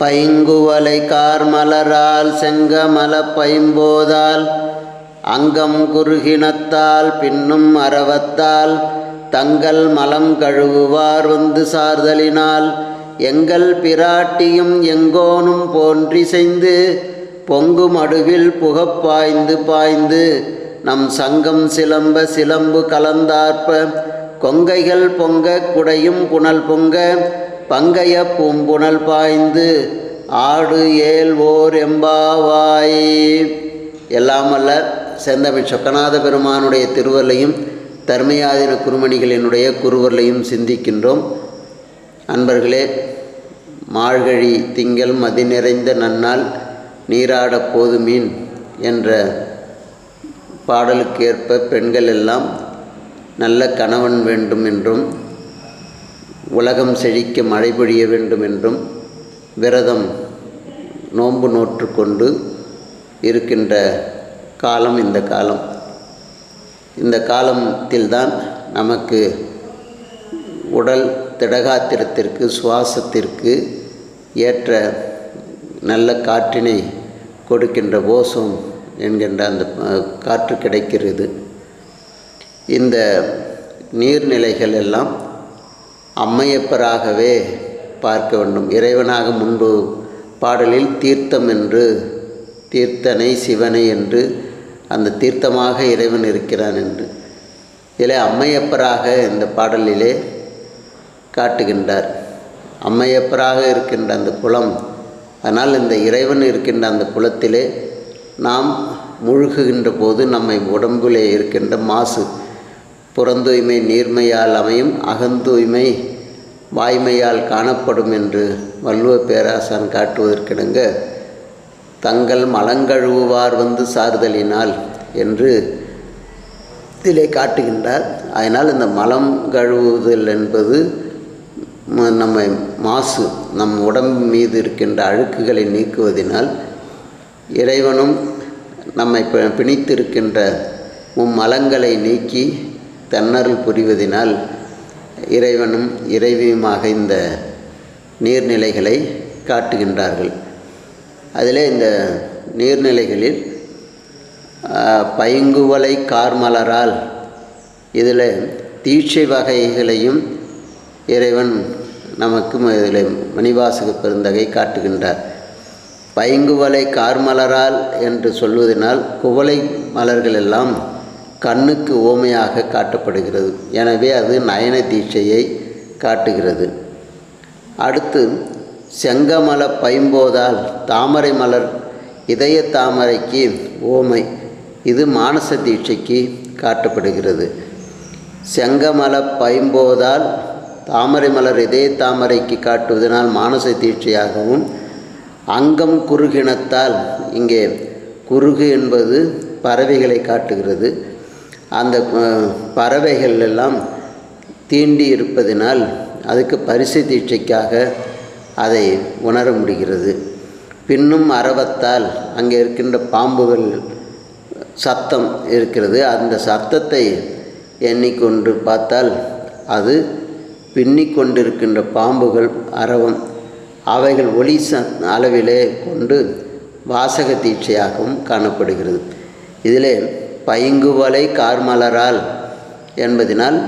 பைங்குவலை கார்மலரால் செங்கமல பைம்போதால் அங்கம் குறுகினத்தால் பின்னும் அரவத்தால் தங்கள் மலம் கழுவுவார் வந்து சார்தலினால் எங்கள் பிராட்டியும் எங்கோனும் போன்றிசைந்து பொங்கு மடுவில் புகப்பாய்ந்து பாய்ந்து பாய்ந்து நம் சங்கம் சிலம்ப சிலம்பு கலந்தார்ப்ப கொங்கைகள் பொங்க குடையும் புனல் பொங்க பங்கைய பூம்புணல் பாய்ந்து ஆடு ஏல் ஓர் எம்பாவாய். எல்லாமல்ல செந்தமிழ் சொக்கநாத பெருமானுடைய திருவல்லையும் தர்மயாதின குருமணிகளினுடைய குருவர்களையும் சிந்திக்கின்றோம். அன்பர்களே மாழ்கழி திங்கள் மதி நிறைந்த நன்னால் நீராடப் போது மீன் என்ற பாடலுக்கு ஏற்ப பெண்கள் எல்லாம் நல்ல கணவன் வேண்டும் என்றும் உலகம் செழிக்க மழை பொழிய வேண்டும் என்றும் விரதம் நோன்பு நோற்று கொண்டு இருக்கின்ற காலம் இந்த காலம். இந்த காலத்தில்தான் நமக்கு உடல் திடகாத்திரத்திற்கு சுவாசத்திற்கு ஏற்ற நல்ல காற்றினை கொடுக்கின்ற ஓசோன் என்கின்ற அந்த காற்று கிடைக்கிறது. இந்த நீர்நிலைகள் எல்லாம் அம்மையப்பராகவே பார்க்க வேண்டும். இறைவனாக முன்பு பாடலில் தீர்த்தம் என்று தீர்த்தனை சிவனை என்று அந்த தீர்த்தமாக இறைவன் இருக்கிறான் என்று. இதில் அம்மையப்பராக இந்த பாடலிலே காட்டுகின்றார். அம்மையப்பராக இருக்கின்ற அந்த குளம் அதனால் இந்த இறைவன் இருக்கின்ற அந்த குளத்திலே நாம் முழுகுகின்ற போது நம்மை உடம்பிலே இருக்கின்ற மாசு புறந்தூய்மை நீர்மையால் அமையும் அகந்தூய்மை வாய்மையால் காணப்படும் என்று வள்ளுவ பேராசான் காட்டுவதற்கிடங்க தங்கள் மலங்கழுவுவார் வந்து சார்தலினால் என்று இதிலே காட்டுகின்றார். அதனால் இந்த மலம் கழுவுதல் என்பது நம்மை மாசு நம் உடம்பு மீது இருக்கின்ற அழுக்குகளை நீக்குவதனால் இறைவனும் நம்மை பிணித்திருக்கின்ற மும்மலங்களை நீக்கி தன்னருள் புரிவதனால் இறைவனும் இறைவியுமாக இந்த நீர்நிலைகளை காட்டுகின்றார்கள். அதிலே இந்த நீர்நிலைகளில் பைங்குவலை கார்மலரால் இதில் தீட்சை வகைகளையும் இறைவன் நமக்கும் இதில் மணிவாசக பெருந்தகை காட்டுகின்றார். பைங்குவலை கார்மலரால் என்று சொல்வதனால் குவளை மலர்கள் எல்லாம் கண்ணுக்கு ஓமையாக காட்டப்படுகிறது. எனவே அது நயன தீட்சையை காட்டுகிறது. அடுத்து செங்கமல பைம்போதால் தாமரை மலர் இதய தாமரைக்கு ஓமை இது மானச தீட்சைக்கு காட்டப்படுகிறது. செங்கமல பைம்போதால் தாமரை மலர் இதய தாமரைக்கு காட்டுவதனால் மானச தீட்சையாகவும் அங்கம் குறுகினத்தால் இங்கே குறுகு என்பது பறவைகளை காட்டுகிறது. அந்த பறவைகள் எல்லாம் தீண்டி இருப்பதினால் அதுக்கு பரிசு தீட்சைக்காக அதை உணர முடிகிறது. பின்னும் அரவத்தால் அங்கே இருக்கின்ற பாம்புகள் சத்தம் இருக்கிறது. அந்த சத்தத்தை எண்ணிக்கொண்டு பார்த்தால் அது பின்னிக் கொண்டிருக்கின்ற பாம்புகள் அரவம் அவைகள் ஒளி ச அளவிலே கொண்டு வாசக தீட்சையாகவும் காணப்படுகிறது. இதிலே பைங்குவலை கார்மலரால் என்பதனால்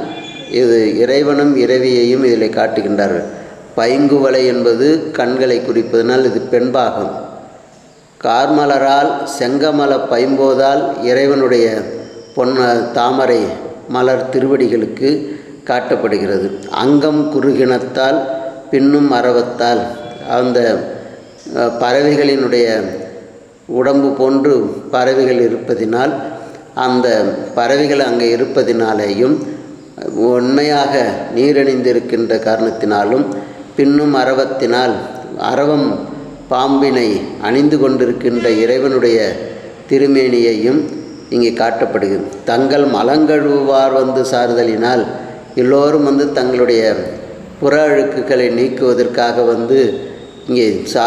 இது இறைவனும் இறைவியையும் இதில் காட்டுகின்றார்கள் பைங்குவலை என்பது கண்களை குறிப்பதனால் இது பெண்பாகம். கார்மலரால் செங்கமல பைம்போதால் இறைவனுடைய பொன்ன தாமரை மலர் திருவடிகளுக்கு காட்டப்படுகிறது. அங்கம் குறுகினத்தால் பின்னும் மரவத்தால் அந்த பறவைகளினுடைய உடம்பு போன்று பறவைகள் இருப்பதினால் அந்த பறவைகள் அங்கே இருப்பதினாலேயும் உண்மையாக நீரணிந்திருக்கின்ற காரணத்தினாலும் பின்னும் அரவத்தினால் அரவம் பாம்பினை அணிந்து கொண்டிருக்கின்ற இறைவனுடைய திருமேனியையும் இங்கே காட்டப்படுகிறது. தங்கள் மலங்கழுவார் வந்து சாறுதலினால் எல்லோரும் வந்து தங்களுடைய புற அழுக்குகளை நீக்குவதற்காக வந்து இங்கே சா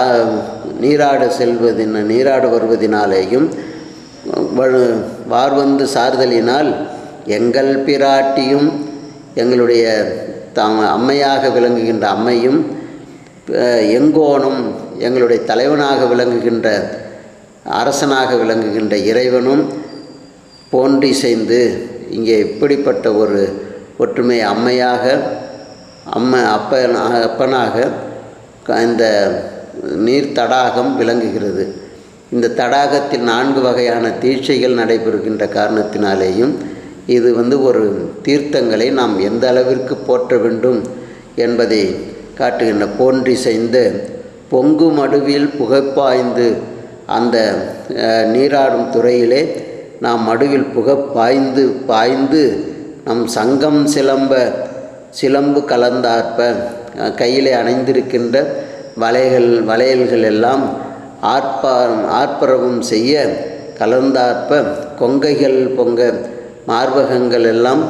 நீராட செல்வதின் நீராட வருவதினாலேயும் வார்வந்து சார்தலினால் எங்கள் பிராட்டியும் எங்களுடைய தாம் அம்மையாக விளங்குகின்ற அம்மையும் எங்கோனும் எங்களுடைய தலைவனாக விளங்குகின்ற அரசனாக விளங்குகின்ற இறைவனும் போன்றி செய்து இங்கே இப்படிப்பட்ட ஒரு ஒற்றுமை அம்மையாக அம்மை அப்பனாக அப்பனாக இந்த நீர் தடாகம் விளங்குகிறது. இந்த தடாகத்தில் நான்கு வகையான தீட்சைகள் நடைபெறுகின்ற காரணத்தினாலேயும் இது வந்து ஒரு தீர்த்தங்களை நாம் எந்த அளவிற்கு போற்ற வேண்டும் என்பதை காட்டுகின்ற போன்றி செய்து பொங்கு மடுவில் புகைப்பாய்ந்து அந்த நீராடும் துறையிலே நாம் மடுவில் புகை பாய்ந்து பாய்ந்து நம் சங்கம் சிலம்ப சிலம்பு கலந்தார்ப்ப கையிலே அணைந்திருக்கின்ற வலைகள் வளையல்கள் எல்லாம் ஆர்ப்பாரம் ஆர்ப்பரவும் செய்ய கலந்தார்ப்ப கொங்கைகள் பொங்க மார்பகங்கள் எல்லாம்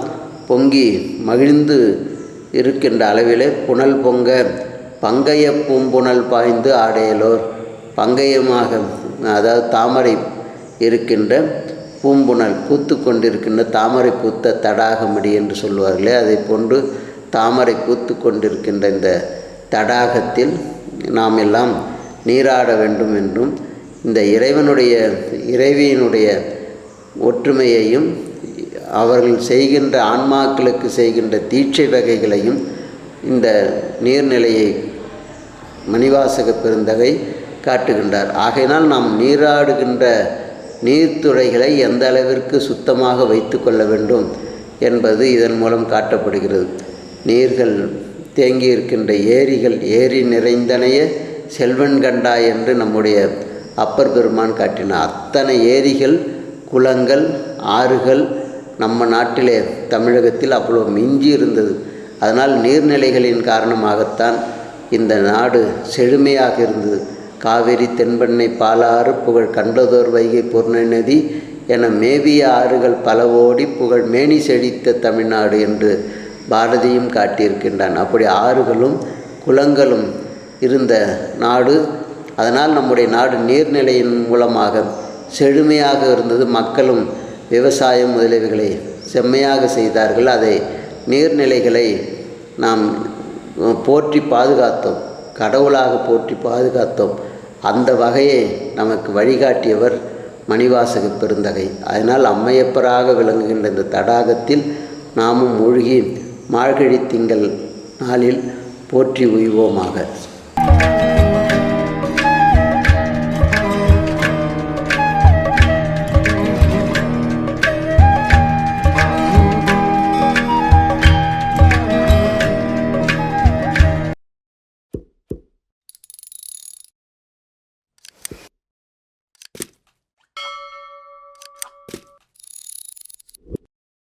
பொங்கி மகிழ்ந்து இருக்கின்ற அளவிலே புனல் பொங்க பங்கைய பூம்புணல் பாய்ந்து ஆடையலோர். பங்கயமாக அதாவது தாமரை இருக்கின்ற பூம்புணல் பூத்து கொண்டிருக்கின்ற தாமரை பூத்த தடாகமடி என்று சொல்வார்களே அதை போன்று தாமரை பூத்து கொண்டிருக்கின்ற இந்த தடாகத்தில் நாம் எல்லாம் நீராட வேண்டும் என்றும் இந்த இறைவனுடைய இறைவியினுடைய ஒற்றுமையையும் அவர்கள் செய்கின்ற ஆன்மாக்களுக்கு செய்கின்ற தீட்சை வகைகளையும் இந்த நீர்நிலையை மணிவாசக பெருந்தகை காட்டுகின்றார். ஆகையினால் நாம் நீராடுகின்ற நீர்த்துறைகளை எந்த அளவிற்கு சுத்தமாக வைத்து கொள்ள வேண்டும் என்பது இதன் மூலம் காட்டப்படுகிறது. நீர்கள் தேங்கி இருக்கின்ற ஏரிகள் ஏரி நிறைந்தனைய செல்வன் கண்டா என்று நம்முடைய அப்பர் பெருமான் காட்டின அத்தனை ஏரிகள் குளங்கள் ஆறுகள் நம்ம நாட்டிலே தமிழகத்தில் அவ்வளோ மிஞ்சி இருந்தது. அதனால் நீர்நிலைகளின் காரணமாகத்தான் இந்த நாடு செழுமையாக இருந்தது. காவிரி தென்பெண்ணை பாலாறு புகழ் கண்டதோர் வைகை பொருணை நதி என மேவிய ஆறுகள் பல ஓடி புகழ் மேனி செழித்த தமிழ்நாடு என்று பாரதியும் காட்டியிருக்கின்றான். அப்படி ஆறுகளும் குளங்களும் இருந்த நாடு அதனால் நம்முடைய நாடு நீர்நிலையின் மூலமாக செழுமையாக இருந்தது. மக்களும் விவசாயம் முதலீவுகளை செம்மையாக செய்தார்கள். அதை நீர்நிலைகளை நாம் போற்றி பாதுகாத்தோம். கடவுளாக போற்றி பாதுகாத்தோம். அந்த வகையை நமக்கு வழிகாட்டியவர் மணிவாசக பெருந்தகை. அதனால் அம்மையப்பராக விளங்குகின்ற இந்த தடாகத்தில் நாமும் மூழ்கி மாழ்கழி திங்கள் நாளில் போற்றி உய்வோமாக. Thank you.